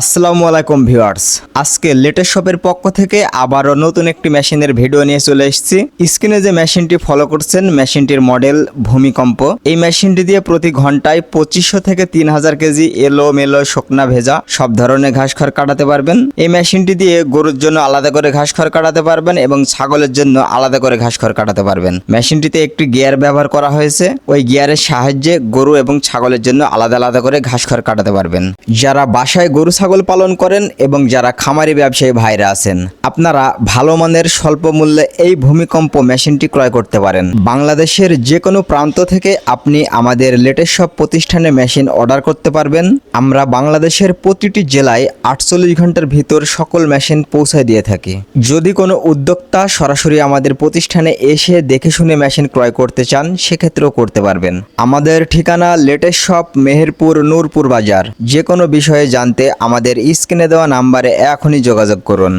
আসসালামু আলাইকুম ভিউয়ার্স। আজকে লেটেস্ট শপের পক্ষ থেকে আবারও নতুন একটি মেশিনের ভিডিও নিয়ে চলে এসেছি। স্ক্রিনে যে মেশিনটি ফলো করছেন, মেশিনটির মডেল ভূমিকম্প। এই মেশিনটি দিয়ে প্রতি ঘন্টায় পঁচিশশো থেকে তিন হাজার কেজি এলো মেলো শুকনা ভেজা সব ধরনের ঘাস খড় কাটাতে পারবেন। এই মেশিনটি দিয়ে গরুর জন্য আলাদা করে ঘাস খড় কাটাতে পারবেন এবং ছাগলের জন্য আলাদা করে ঘাস খড় কাটাতে পারবেন। মেশিনটিতে একটি গিয়ার ব্যবহার করা হয়েছে। ওই গিয়ারের সাহায্যে গরু এবং ছাগলের জন্য আলাদা আলাদা করে ঘাস খড় কাটাতে পারবেন। যারা বাসায় গরু ছাগল পালন করেন এবং যারা খামারি ব্যবসায়ী ভাইরা আছেন, আপনারা ভালো মানের স্বল্প মূল্যে এই ভূমিকম্প মেশিনটি ক্রয় করতে পারেন। বাংলাদেশের যে কোনো প্রান্ত থেকে আপনি আমাদের লেটেস্ট সব প্রতিষ্ঠানে মেশিন অর্ডার করতে পারবেন। আমরা বাংলাদেশের প্রতিটি জেলায় আটচল্লিশ ঘণ্টার ভিতর সকল মেশিন পৌঁছায় দিয়ে থাকি। যদি কোনো উদ্যোক্তা সরাসরি আমাদের প্রতিষ্ঠানে এসে দেখে শুনে মেশিন ক্রয় করতে চান, সেক্ষেত্রেও করতে পারবেন। আমাদের ঠিকানা লেটেস্ট শপ মেহেরপুর, নূরপুর বাজার। যে কোনো বিষয়ে জানতে আমাদের স্ক্রিনে দেওয়া নাম্বারে এখনই যোগাযোগ করুন।